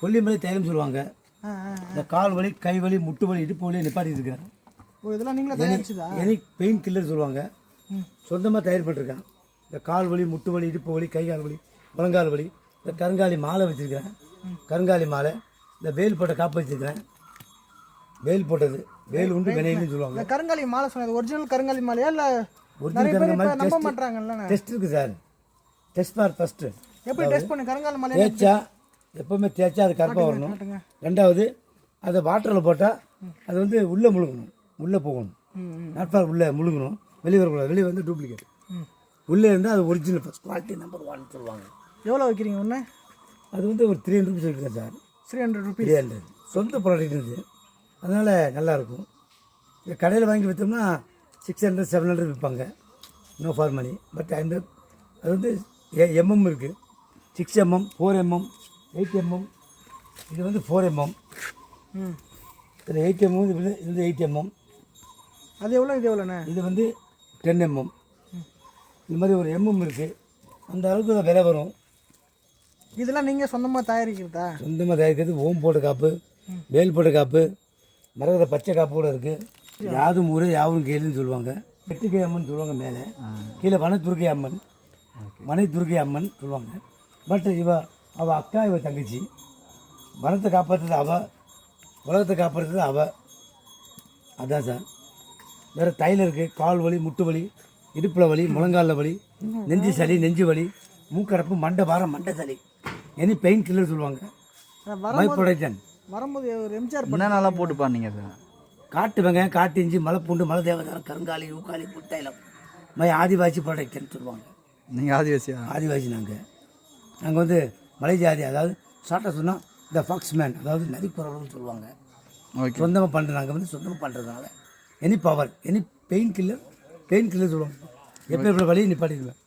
கொல்லிமலை தைலம் சொல்லுவாங்க. இந்த கால் வலி கை வலி முட்டு வலி இடுப்பு வலி நிப்பாட்டி இருக்கிறேன் இதெல்லாம் நீங்களே தயாரிச்சுதா? எனி பெயின் கில்லர் சொல்லுவாங்க. சொந்தமாக தயார் பண்ணிருக்கேன் இந்த கால் வலி முட்டு வலி இடுப்பு வலி கை கால் வலி முழங்கால் வலி இந்த கருங்காலி மாலை வச்சுருக்கிறேன். கருங்காலி மாலை இந்த வேல் போட்ட காப்பு வச்சுருக்கிறேன். வேல் போட்டது வேல் உண்டு வினைன்னு சொல்லுவாங்க. கருங்காலி மாலை சொன்னது ஒரிஜினல் கருங்காலி மாலையா இல்லை பேர் இப்போ கருங்காலி நம்ப மாட்டாங்கல்ல டெஸ்ட் இருக்குது சார். டெஸ்ட் ஃபார் ஃபஸ்ட்டு எப்படி டெஸ்ட் பண்ணு? கருங்காலி மாலை தேய்ச்சா எப்பவுமே தேய்ச்சா அது கருப்பாக வரணும். ரெண்டாவது அதை வாட்டரில் போட்டால் அது வந்து உள்ளே முழுங்கணும் உள்ளே போகணும். ம் ம். நாட் ஃபார் உள்ளே முழுங்கணும் வெளியே வரக்கூடாது. வெளியே வந்து டூப்ளிகேட் உள்ளே இருந்தால் அது original first quality number one சொல்லுவாங்க. எவ்வளோ வைக்கிறீங்க ஒன்று அது வந்து ஒரு த்ரீ ஹண்ட்ரட் ருபீஸ் இருக்குங்க sir. Three hundred rupees three hundred சொந்த ப்ராடக்ட் இது. அதனால் நல்லாயிருக்கும் இந்த கடையில் வாங்கி விற்றோம்னா சிக்ஸ் ஹண்ட்ரட் செவன் ஹண்ட்ரட் விற்பாங்க. நோ ஃபார் மணி பட் அந்த அது வந்து எம்எம் இருக்குது six mm four mm eight mm இது வந்து ஃபோர் எம்எம் ம். இதில் எயிட் எம்எம் இது வந்து- இது வந்து எயிட் எம்எம் அது எவ்வளோ இது எவ்வளோண்ணே இது வந்து டென் எம்எம் இந்த மாதிரி ஒரு எம்எம் இருக்குது அந்த அளவுக்கு விலை வரும். இதெல்லாம் நீங்கள் சொந்தமாக தயாரிக்கிறதா? சொந்தமாக தயாரிக்கிறது ஓம் போட்ட காப்பு வேல் போட்ட காப்பு மரகத பச்சை காப்பு கூட இருக்குது யாதும் ஊரே யாவும் கேளுன்னு சொல்லுவாங்க. வெட்டுக்கை அம்மன் சொல்லுவாங்க மேலே. கீழே வனத்துர்க்கை அம்மன் வனைத்துர்க்கை அம்மன் சொல்லுவாங்க. பட் இவ அவள் அக்கா இவ தங்கச்சி. வனத்தை காப்பாற்றுறது அவ. உலகத்தை காப்பாற்றுறது அவ. அதான் சார். வேறு தைலம் இருக்குது கால் வலி முட்டு வலி இடுப்பில் வலி முழங்காலில் வலி நெஞ்சு சளி நெஞ்சு வலி மூக்கடப்பு மண்டை பாரம் மண்டை சளி. எனி பெயின் கில்லர் சொல்லுவாங்க. மை ப்ரொடக்ஷன் வரும்போது ஒரு எம்ஜிஆர் என்னென்னலாம் போட்டு பாருங்க. சார். காட்டு வெங்காயம் காட்டு இஞ்சி மலை பூண்டு மலை தேவதாரம் கருங்காலி ஊக்காளி புட்டைலம் மை ஆதிவாசி ப்ராடக்ட்னு சொல்லுவாங்க. நீங்கள் ஆதிவாசியா? ஆதிவாசி நாங்கள் நாங்கள் வந்து மலை ஜாதி அதாவது ஷார்ட்டாக சொன்னால் த ஃபாக்ஸ்மேன் அதாவது நரிக்குறவர்கள்னு சொல்லுவாங்க. சொந்தமாக பண்ணுறது நாங்கள் வந்து சொந்தமாக பண்ணுறதுனால any power any pain killer pain killer சொல்லுவாங்க. எப்போ எப்படி வழியை நிப்பாட்டிடுவேன்